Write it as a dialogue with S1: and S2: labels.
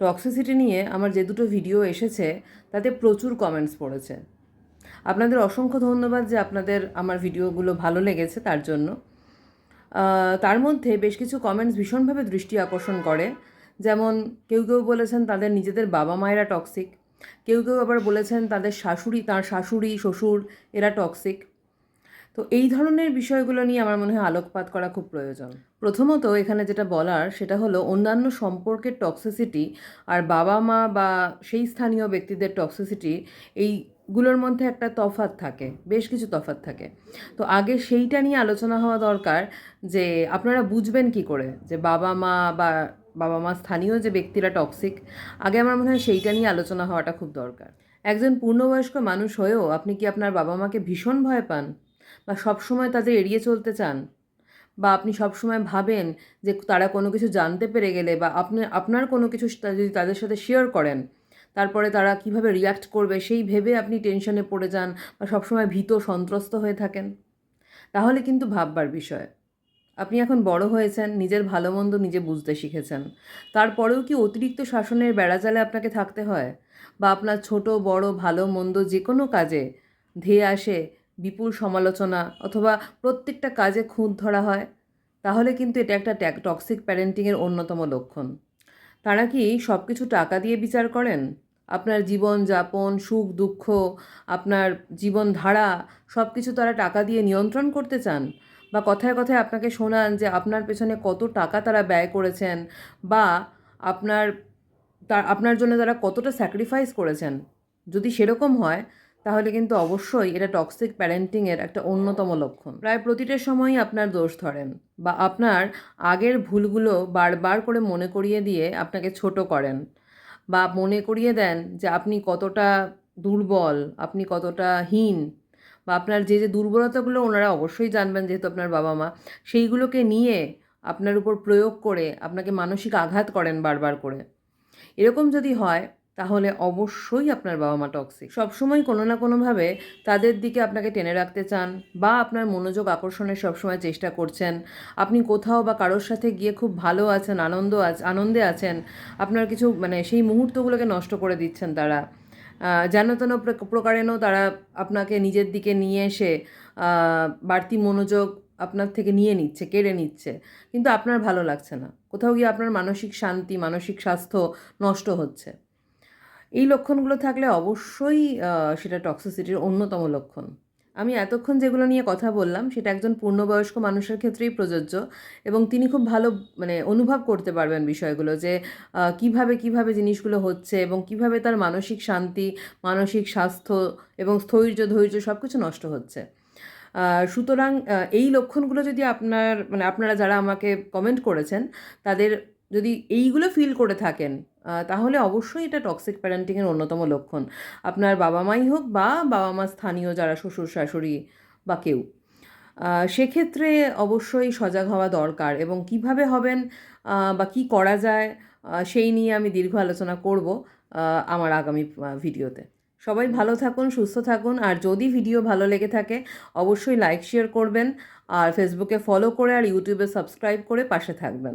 S1: Toxicity নিয়ে আমার যে দুটো ভিডিও এসেছে, তাতে প্রচুর কমেন্টস পড়েছে। আপনাদের অসংখ্য ধন্যবাদ যে আপনাদের আমার ভিডিওগুলো ভালো লেগেছে তার জন্য। তার মধ্যে বেশ কিছু কমেন্টস ভীষণভাবে দৃষ্টি আকর্ষণ করে। যেমন, কেউ কেউ বলেছেন তাদের নিজেদের বাবা মায়েরা টক্সিক কেউ কেউ আবার বলেছেন তাদের শাশুড়ি, তার শাশুড়ি, শ্বশুর, এরা টক্সিক তো এই ধরনের বিষয়গুলো নিয়ে আমার মনে হয় আলোকপাত করা খুব প্রয়োজন। প্রথমত এখানে যেটা বলার, সেটা হলো অন্যান্য সম্পর্কের টক্সিসিটি আর বাবা মা বা সেই স্থানীয় ব্যক্তিদের টক্সিসিটি এইগুলোর মধ্যে একটা তফাৎ থাকে, বেশ কিছু তফাৎ থাকে। তো আগে সেইটা নিয়ে আলোচনা হওয়া দরকার যে আপনারা বুঝবেন কি করে যে বাবা মা বা বাবা মা স্থানীয় যে ব্যক্তিরা টক্সিক আগে আমার মনে হয় সেইটা নিয়ে আলোচনা হওয়াটা খুব দরকার। একজন পূর্ণবয়স্ক মানুষ হয়েও আপনি কি আপনার বাবা মাকে ভীষণ ভয় পান? বা সবসময় তাদের এড়িয়ে চলতে চান? বা আপনি সবসময় ভাবেন যে তারা কোনো কিছু জানতে পেরে গেলে বা আপনি, আপনার কোনো কিছু যদি তাদের সাথে শেয়ার করেন, তারপরে তারা কীভাবে রিয়াক্ট করবে সেই ভেবে আপনি টেনশনে পড়ে যান বা সবসময় ভীত সন্ত্রস্ত হয়ে থাকেন? তাহলে কিন্তু ভাববার বিষয়। আপনি এখন বড় হয়েছেন, নিজের ভালো মন্দ নিজে বুঝতে শিখেছেন। তারপরেও কি অতিরিক্ত শাসনের বেড়াজালে আপনাকে থাকতে হয়? বা আপনার ছোট, বড়, ভালো, মন্দ যে কোনো কাজে ধেয়ে আসে বিপুল সমালোচনা অথবা প্রত্যেকটা কাজে খুঁত ধরা হয়, তাহলে কিন্তু এটা একটা টক্সিক প্যারেন্টিংয়ের অন্যতম লক্ষণ। তারা কি সব কিছু টাকা দিয়ে বিচার করেন? আপনার জীবন যাপন, সুখ, দুঃখ, আপনার জীবনধারা সব কিছু তারা টাকা দিয়ে নিয়ন্ত্রণ করতে চান? বা কথায় কথায় আপনাকে শোনান যে আপনার পেছনে কত টাকা তারা ব্যয় করেছেন বা আপনার তার আপনার জন্য তারা কতটা স্যাক্রিফাইস করেছেন? যদি সেরকম হয় তাহলে কিন্তু অবশ্যই এটা টক্সিক প্যারেন্টিংয়ের একটা অন্যতম লক্ষণ। প্রায় প্রতিটা সময়ই আপনার দোষ ধরেন বা আপনার আগের ভুলগুলো বারবার করে মনে করিয়ে দিয়ে আপনাকে ছোট করেন বা মনে করিয়ে দেন যে আপনি কতটা দুর্বল, আপনি কতটা হীন বা আপনার যে যে দুর্বলতাগুলো ওনারা অবশ্যই জানবেন যেহেতু আপনার বাবা মা সেইগুলোকে নিয়ে আপনার উপর প্রয়োগ করে আপনাকে মানসিক আঘাত করেন বারবার করে। এরকম যদি হয় তাহলে অবশ্যই আপনার বাবা মা টক্সিক সবসময় কোনো না কোনোভাবে তাদের দিকে আপনাকে টেনে রাখতে চান বা আপনার মনোযোগ আকর্ষণের সবসময় চেষ্টা করছেন। আপনি কোথাও বা কারোর সাথে গিয়ে খুব ভালো আছেন, আনন্দ আনন্দে আছেন, আপনার কিছু মানে সেই মুহূর্তগুলোকে নষ্ট করে দিচ্ছেন তারা। যেন তেন প্র- প্রকারেণও তারা আপনাকে নিজের দিকে নিয়ে এসে বাড়তি মনোযোগ আপনার থেকে নিয়ে নিচ্ছে, কেড়ে নিচ্ছে। কিন্তু আপনার ভালো লাগছে না। কোথাও গিয়ে আপনার মানসিক শান্তি, মানসিক স্বাস্থ্য নষ্ট হচ্ছে। এই লক্ষণগুলো থাকলে অবশ্যই সেটা টক্সিসিটির অন্যতম লক্ষণ। আমি এতক্ষণ যেগুলো নিয়ে কথা বললাম, সেটা একজন পূর্ণবয়স্ক মানুষের ক্ষেত্রেই প্রযোজ্য এবং তিনি খুব ভালো মানে অনুভব করতে পারবেন বিষয়গুলো যে কীভাবে কীভাবে জিনিসগুলো হচ্ছে এবং কীভাবে তার মানসিক শান্তি, মানসিক স্বাস্থ্য এবং স্থৈর্য ধৈর্য সব কিছু নষ্ট হচ্ছে। সুতরাং এই লক্ষণগুলো যদি আপনার মানে আপনারা যারা আমাকে কমেন্ট করেছেন, তাদের যদি এইগুলো ফিল করে থাকেন তাহলে অবশ্যই এটা টক্সিক প্যারেন্টিংয়ের অন্যতম লক্ষণ। আপনার বাবা মাই হোক বা বাবা মা স্থানীয় যারা শ্বশুর, শাশুড়ি বা কেউ। সেক্ষেত্রে অবশ্যই সজাগ হওয়া দরকার এবং কীভাবে হবেন বা কি করা যায় সেই নিয়ে আমি দীর্ঘ আলোচনা করব আমার আগামী ভিডিওতে। সবাই ভালো থাকুন, সুস্থ থাকুন, আর যদি ভিডিও ভালো লেগে থাকে, অবশ্যই লাইক শেয়ার করবেন, আর ফেসবুকে ফলো করে আর ইউটিউবে সাবস্ক্রাইব করে পাশে থাকবেন।